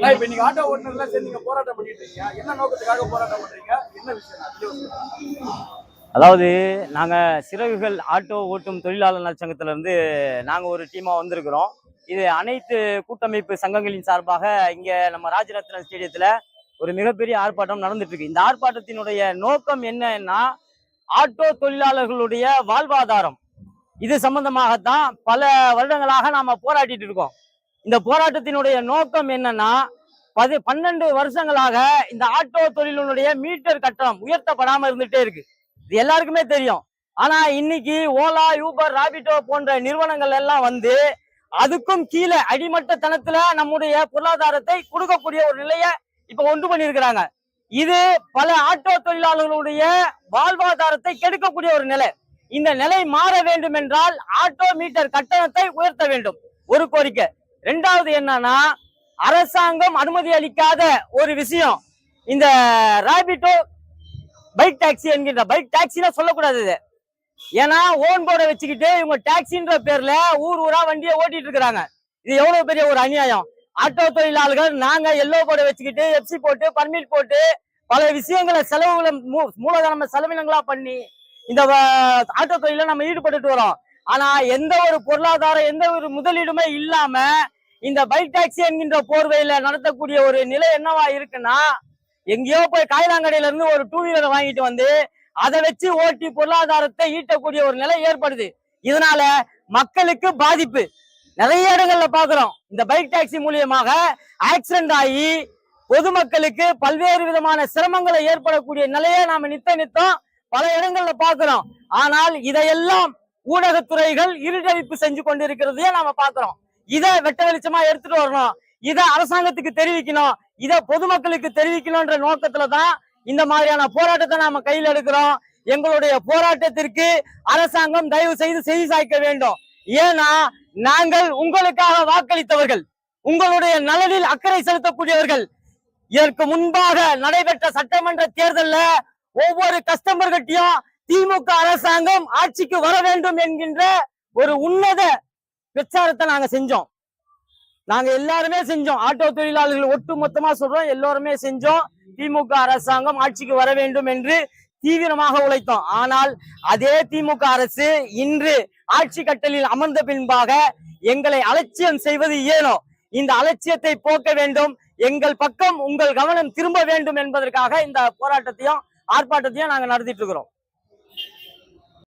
இப்ப நீங்க ஆட்டோ ஓட்டுநர்லாம் சேர்ந்து நீங்க போராட்டம் பண்ணிட்டு இருக்கீங்க. என்ன நோக்கத்துக்காக போராட்டம் பண்றீங்க? என்ன விஷயம்? அதாவது நாங்கள் சிறகுகள் ஆட்டோ ஓட்டும் தொழிலாளர் நலச்சங்கத்துல நாங்கள் ஒரு டீமாக வந்திருக்கிறோம். இது அனைத்து கூட்டமைப்பு சங்கங்களின் சார்பாக இங்கே நம்ம ராஜரத்ன ஸ்டேடியத்தில் ஒரு மிகப்பெரிய ஆர்ப்பாட்டம் நடந்துட்டு இருக்கு. இந்த ஆர்ப்பாட்டத்தினுடைய நோக்கம் என்னன்னா ஆட்டோ தொழிலாளர்களுடைய வாழ்வாதாரம். இது சம்பந்தமாகத்தான் பல வருடங்களாக நாம போராடிட்டு இருக்கோம். இந்த போராட்டத்தினுடைய நோக்கம் என்னன்னா பது பன்னெண்டு வருஷங்களாக இந்த ஆட்டோ தொழிலினுடைய மீட்டர் கட்டணம் உயர்த்தப்படாம இருந்துட்டே இருக்கு. இது எல்லாருக்குமே தெரியும். ஆனா இன்னைக்கு ஓலா யூபர் ராபிட்டோ போன்ற நிறுவனங்கள் எல்லாம் வந்து அதுக்கும் கீழே அடிமட்ட தனத்துல நம்முடைய பொருளாதாரத்தை கொடுக்கக்கூடிய ஒரு நிலையை இப்ப ஒன்று பண்ணியிருக்கிறாங்க. இது பல ஆட்டோ தொழிலாளர்களுடைய வாழ்வாதாரத்தை கெடுக்கக்கூடிய ஒரு நிலை. இந்த நிலை மாற வேண்டும் என்றால் ஆட்டோ மீட்டர் கட்டணத்தை உயர்த்த வேண்டும். ஒரு கோரிக்கை. ரெண்டாவது என்னன்னா அரசாங்கம் அனுமதி அளிக்காத ஒரு விஷயம். இந்த ராபிட்டோ பைக் டாக்ஸி என்கின்ற பைக் டாக்ஸினா சொல்லக்கூடாது இது. ஏன்னா ஓன் போர்டை வச்சுக்கிட்டு இவங்க டாக்ஸின்ற பேர்ல ஊர் ஊரா வண்டியை ஓட்டிட்டு இருக்கிறாங்க. இது எவ்வளவு பெரிய ஒரு அநியாயம். ஆட்டோ தொழிலாளர்கள் நாங்க எல்லோ போர்டை வச்சுக்கிட்டு எஃப்சி போட்டு பர்மிட் போட்டு பல விஷயங்களை செலவுகளை மூ- மூலதன செலவினங்களா பண்ணி இந்த ஆட்டோ தொழில நம்ம ஈடுபட்டுட்டு வரோம். ஆனா எந்த ஒரு பொருளாதாரம் எந்த ஒரு முதலீடுமே இல்லாம இந்த பைக் டாக்ஸி என்கின்ற போர்வையில நடத்தக்கூடிய ஒரு நிலை என்னவா இருக்குன்னா எங்கேயோ போய் காய்லாங்கடையில இருந்து ஒரு டூ வீலரை வாங்கிட்டு வந்து அதை வச்சு ஓட்டி பொருளாதாரத்தை ஈட்டக்கூடிய ஒரு நிலை ஏற்படுது. இதனால மக்களுக்கு பாதிப்பு. நிறைய இடங்கள்ல பாக்குறோம் இந்த பைக் டாக்ஸி மூலியமாக ஆக்சிடென்ட் ஆகி பொதுமக்களுக்கு பல்வேறு விதமான சிரமங்களை ஏற்படக்கூடிய நிலையை நாம நித்த நித்தம் பல இடங்கள்ல பாக்குறோம் ஆனால் இதையெல்லாம் ஊடகத்துறைகள் இருட்டழிப்பு செஞ்சு கொண்டிருக்கிறதையே நாம பாக்குறோம் இதை வெட்ட வெளிச்சமா எடுத்துட்டு வரணும். இதை அரசாங்கத்துக்கு தெரிவிக்கணும். இதை பொதுமக்களுக்கு தெரிவிக்கணும்ன்ற நோக்கத்துல தான் இந்த மாதிரியான போராட்டத்தை நாம கையில் எடுக்கிறோம். எங்களுடைய போராட்டத்திற்கு அரசாங்கம் தயவு செய்து செய்தி சாய்க்க வேண்டும். ஏன்னா நாங்கள் உங்களுக்காக வாக்களித்தவர்கள் உங்களுடைய நலனில் அக்கறை செலுத்தக்கூடியவர்கள். இதற்கு முன்பாக நடைபெற்ற சட்டமன்ற தேர்தல்ல ஒவ்வொரு கஸ்டமர்கிட்டையும் திமுக அரசாங்கம் ஆட்சிக்கு வர வேண்டும் என்கின்ற ஒரு உன்னத பிரச்சாரத்தை நாங்க செஞ்சோம். நாங்க எல்லாருமே செஞ்சோம். ஆட்டோ தொழிலாளர்கள் ஒட்டு மொத்தமா சொல்றோம். எல்லோருமே செஞ்சோம். திமுக அரசாங்கம் ஆட்சிக்கு வர வேண்டும் என்று தீவிரமாக உழைத்தோம். ஆனால் அதே திமுக அரசு இன்று ஆட்சி கட்டலில் அமர்ந்த பின்பாக எங்களை அலட்சியம் செய்வது ஏனோ? இந்த அலட்சியத்தை போக்க வேண்டும். எங்கள் பக்கம் உங்கள் கவனம் திரும்ப வேண்டும் என்பதற்காக இந்த போராட்டத்தையும் ஆர்ப்பாட்டத்தையும் நாங்கள் நடத்திட்டு இருக்கிறோம்.